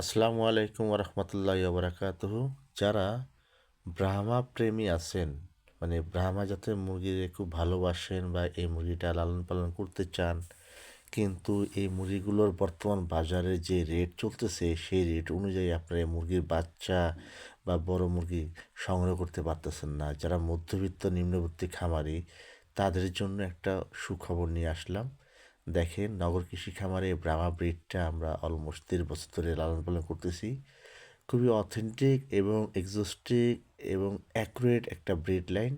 আসসালামু আলাইকুম রহমতুল্লাহ বারাকাতুহ যারা ব্রাহ্মা প্রেমী আছেন মানে ব্রাহ্মা জাতের মুরগিকে খুব ভালোবাসেন বা এই মুরগিটা লালন পালন করতে চান, কিন্তু এই মুরগিগুলোর বর্তমান বাজারে যে রেট চলতেছে, সেই রেট অনুযায়ী আপনারা এই মুরগির বাচ্চা বা বড় মুরগি সংগ্রহ করতে পারতেছেন না। যারা মধ্যবিত্ত, নিম্নবর্তী খামারি, তাদের জন্য একটা সুখবর নিয়ে আসলাম। দেখেন, নগর কৃষি খামারে ব্রাহ্মা ব্রিডটা আমরা অলমোস্ট দেড় বছর ধরে লালন পালন করতেছি। খুবই অথেন্টিক এবং এক্সস্টিক এবং অ্যাকুরেট একটা ব্রিড লাইন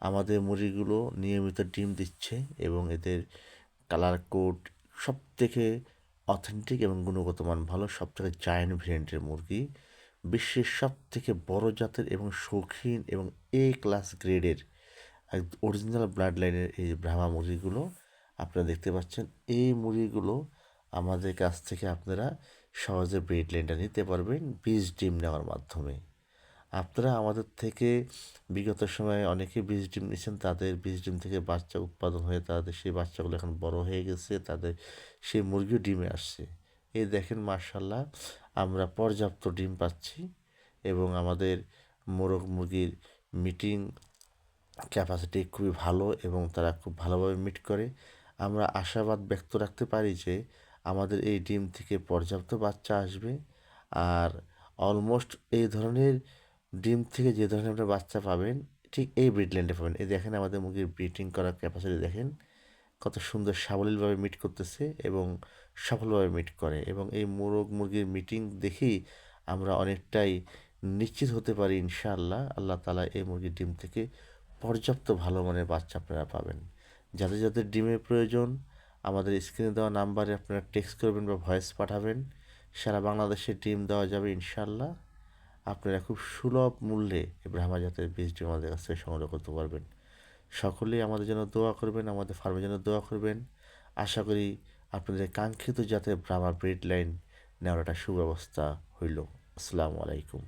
আমাদের মুরগিগুলো নিয়মিত ডিম দিচ্ছে এবং এদের কালার কোড সব থেকে অথেন্টিক এবং গুণগত মান ভালো, সব থেকে জায়ান্ট ভেরিয়েন্টের মুরগি। বিশ্বের সব থেকে বড় জাতের এবং শৌখিন এবং এ ক্লাস গ্রেডের অরিজিনাল ব্লাড লাইনের এই ব্রাহ্মা মুরগিগুলো। আপনারা দেখতে পাচ্ছেন, এই মুরগিগুলো আমাদের কাছ থেকে আপনারা সহজে ব্রেড লাইনটা নিতে পারবেন, বীজ ডিম নেওয়ার মাধ্যমে। আপনারা আমাদের থেকে বিগত সময়ে অনেকে বীজ ডিম নিয়েছেন, তাদের বীজ ডিম থেকে বাচ্চা উৎপাদন হয়ে তাদের সেই বাচ্চাগুলো এখন বড় হয়ে গেছে, তাদের সেই মুরগিও ডিমে আসছে। এই দেখেন মার্শাল্লাহ আমরা পর্যাপ্ত ডিম পাচ্ছি এবং আমাদের মোরগ মুরগির মিটিং ক্যাপাসিটি খুবই ভালো এবং তারা খুব ভালোভাবে মিট করে। আমরা আশাবাদ ব্যক্ত রাখতে পারি যে আমাদের এই ডিম থেকে পর্যাপ্ত বাচ্চা আসবে। আর অলমোস্ট এই ধরনের ডিম থেকে যে ধরনের আপনার বাচ্চা পাবেন, ঠিক এই ব্রিডল্যান্ডে পাবেন। এই দেখেন আমাদের মুরগির ব্রিডিং করার ক্যাপাসিটি দেখেন, কত সুন্দর সাবলীলভাবে মিট করতেছে এবং সফলভাবে মিট করে। এবং এই মোরগ মুরগির মিটিং দেখেই আমরা অনেকটাই নিশ্চিত হতে পারি ইনশাআল্লাহ, আল্লাহ তালা এই মুরগির ডিম থেকে পর্যাপ্ত ভালো মানের বাচ্চা আপনারা পাবেন। যাদের যাদের ডিমের প্রয়োজন, আমাদের স্ক্রিনে দেওয়া নাম্বারে আপনারা টেক্সট করবেন বা ভয়েস পাঠাবেন। সারা বাংলাদেশে ডিম দেওয়া যাবে ইনশাল্লাহ আপনারা খুব সুলভ মূল্যে ব্রাহ্মা জাতের বীজ ডিম আমাদের কাছ থেকে সংগ্রহ করতে পারবেন। সকলেই আমাদের জন্য দোয়া করবেন, আমাদের ফার্মের জন্য দোয়া করবেন। আশা করি আপনাদের কাঙ্ক্ষিত জাতের ব্রাহ্মা ব্রিড লাইন নেওয়ার একটা সুব্যবস্থা হইল। আসসালামু আলাইকুম।